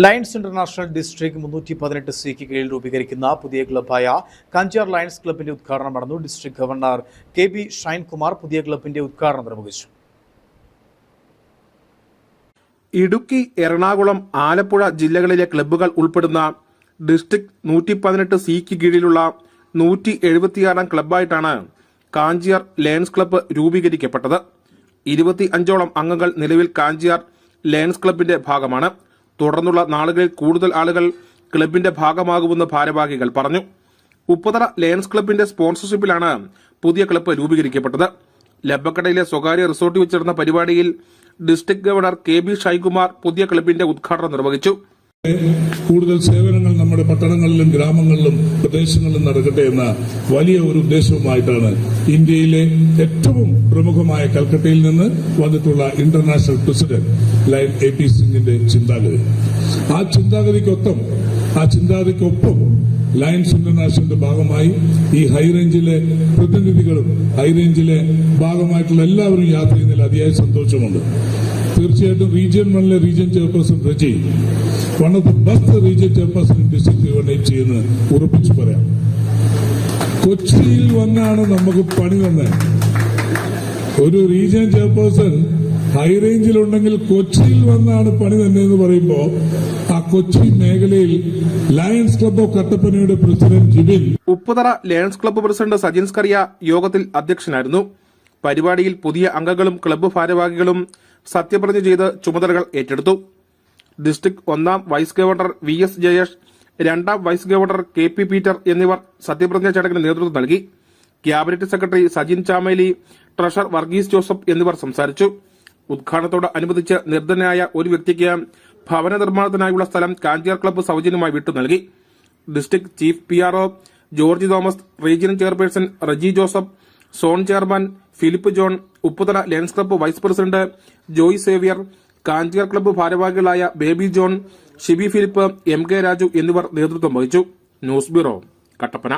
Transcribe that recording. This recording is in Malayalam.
ലയൺസ് ഇന്റർനാഷണൽ ഡിസ്ട്രിക്ട് മുന്നൂറ്റി പതിനെട്ട് സിക്ക് കീഴിൽ രൂപീകരിക്കുന്ന പുതിയ ക്ലബ്ബായ കഞ്ചാർ ലയൺസ് ക്ലബിന്റെ ഉദ്ഘാടനം നടന്നു. District governor K B Shinekumar പുതിയ ക്ലബിന്റെ ഉദ്ഘാടനം നിർവഹിച്ചു. ഇടുക്കി എറണാകുളം ആലപ്പുഴ ജില്ലകളിലെ ക്ലബ്ബുകൾ ഉൾപ്പെടുന്ന ഡിസ്ട്രിക്ട് നൂറ്റി പതിനെട്ട് സിക്ക് കീഴിലുള്ള നൂറ്റി എഴുപത്തിയാറാം ക്ലബ്ബായിട്ടാണ് കാഞ്ചിയാർ ലയൺസ് ക്ലബ്ബ് രൂപീകരിക്കപ്പെട്ടത്. ഇരുപത്തി അഞ്ചോളം അംഗങ്ങൾ നിലവിൽ കാഞ്ചിയാർ ലയൺസ് ക്ലബിന്റെ ഭാഗമാണ്. തുടർന്നുള്ള നാളുകളിൽ കൂടുതൽ ആളുകൾ ക്ലബിന്റെ ഭാഗമാകുമെന്ന് ഭാരവാഹികൾ പറഞ്ഞു. ഉപ്പതറ ലയൺസ് ക്ലബിന്റെ സ്പോൺസർഷിപ്പിലാണ് പുതിയ ക്ലബ്ബ് രൂപീകരിക്കപ്പെട്ടത്. ലബക്കടയിലെ സ്വകാര്യ റിസോർട്ടിൽ വെച്ചിരുന്ന പരിപാടിയിൽ district governor K B Shaikumar പുതിയ ക്ലബിന്റെ ഉദ്ഘാടനം നിർവഹിച്ചു. കൂടുതൽ സേവനങ്ങൾ നമ്മുടെ പട്ടണങ്ങളിലും ഗ്രാമങ്ങളിലും പ്രദേശങ്ങളിലും നടക്കട്ടെ എന്ന വലിയ ഒരു ഉദ്ദേശവുമായിട്ടാണ് ഇന്ത്യയിലെ ഏറ്റവും പ്രമുഖമായ കൽക്കട്ടയിൽ നിന്ന് വന്നിട്ടുള്ള international president lion A P സിംഗിന്റെ ചിന്താഗതി. ആ ചിന്താഗതിക്കൊപ്പം ആ ചിന്താഗതിക്കൊപ്പം ലയൻസ് ഇന്റർനാഷണലിന്റെ ഭാഗമായി ഈ ഹൈറേഞ്ചിലെ പ്രതിനിധികളും ഹൈറേഞ്ചിലെ ഭാഗമായിട്ടുള്ള എല്ലാവരും യാത്ര ചെയ്യുന്നതിൽ അതിയായ സന്തോഷമുണ്ട്. തീർച്ചയായിട്ടും റീജിയൻ വണ്ണിലെ region chairperson Reji one of the best region chairperson district governorate ചെയ്യുന്ന ഉറപ്പിച്ച് പറയാം. കൊച്ചിയിൽ വന്നാണ് നമുക്ക് പണി തന്നെ ഒരു റീജിയൻ ചെയർപേഴ്സൺ ഹൈ റേഞ്ചിലുണ്ടെങ്കിൽ കൊച്ചിയിൽ വന്നാണ് പണി തന്നെ എന്ന് പറയുമ്പോൾ ആ കൊച്ചി മേഖലയിൽ lions club of കട്ടപ്പനയുടെ president Jibin. Upputhara lions club president Sajin Scaria യോഗത്തിൽ അധ്യക്ഷനായിരുന്നു. പരിപാടിയിൽ പുതിയ അംഗങ്ങളും ക്ലബ്ബ് ഭാരവാഹികളും സത്യപ്രതിജ്ഞ ചെയ്ത് ചുമതലകൾ ഏറ്റെടുത്തു. ഡിസ്ട്രിക്ട് ഒന്നാം vice governor V S Jayesh രണ്ടാം vice governor K P Peter എന്നിവർ സത്യപ്രതിജ്ഞ ചടങ്ങിന് നേതൃത്വം നൽകി. Cabinet secretary Sajin Chameli treasurer Varghese Joseph എന്നിവർ സംസാരിച്ചു. ഉദ്ഘാടനത്തോടനുബന്ധിച്ച് നിർദ്ധനായ ഒരു വ്യക്തിക്ക് ഭവന നിർമ്മാണത്തിനായുള്ള സ്ഥലം കാഞ്ചിയാർ ക്ലബ്ബ് സൗജന്യമായി വിട്ടു നൽകി. District chief P R George Thomas region chairperson Reji Joseph zone chairman Philip John Upputhala lions club vice president Joy Xavier Kanchiyar club ഭാരവാഹികളായ Baby John Shibi Philip M K Raju എന്നിവർ നേതൃത്വം വഹിച്ചു. News bureau Kattappana.